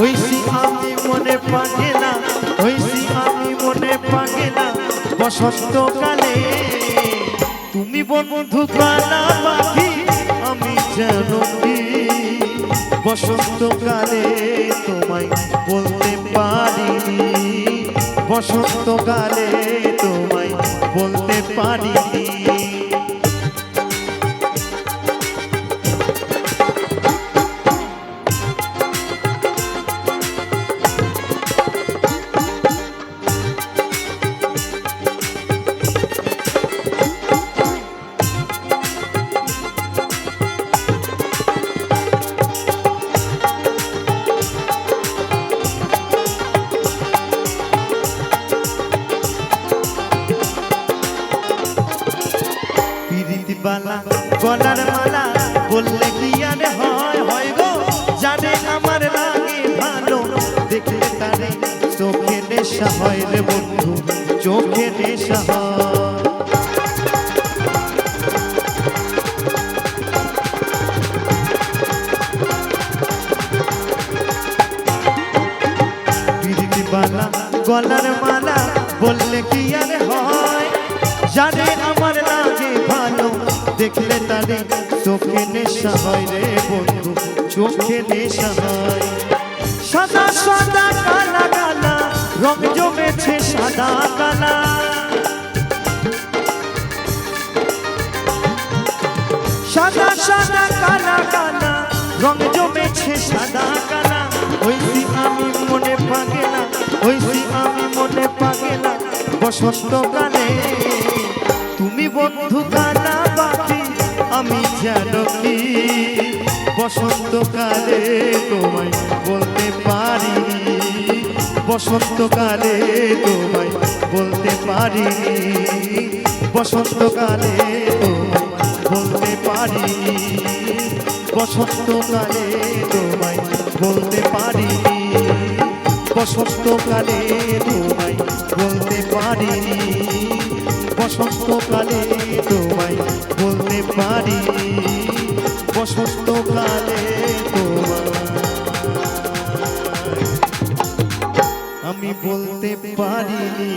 হইছি আমি মনে পাগে না হইছি আমি মনে পাগে না বসন্ত কালে তুমি বন্ধু কালা পাখি আমি যেন কি? বসন্ত কালে তোমায় বলতে পারিনি। বসন্ত কালে তোমায় বলতে পারিনি। বালা, গলার মালা বললে কি আর হয়? হয় গো, জানে আমার লাগে ভালো। দেখলে তারে চোখে নেশা হয় রে বন্ধু, চোখে নেশা হয়। গলার মালা বললে কি আর হয়? জানে দেখলে তারে চোখে নেশা হয় রে বন্ধু, চোখে নেশা হয়। সাদা সাদা কালা কালা, রং জমেছে সাদা কালা। সাদা সাদা কালা কালা, রং জমেছে সাদা কালা। হইছি আমি মনে পাগেলা হইছি আমি মনে পাগে না, বসন্ত কালে তুমি বন্ধু কালা। আমি যেন কি বসন্ত কালে তোমায় বলতে পারি? বসন্ত কালে তোমায় বলতে পারি? বসন্ত কালে তোমায় বলতে পারি? বসন্তকালে তোমায় বলতে পারি? বসন্তকালে তোমায় বলতে পারি? বসন্তকালে তোমায় বলতে পারি। বসন্তকালে তোমায় আমি বলতে পারিনি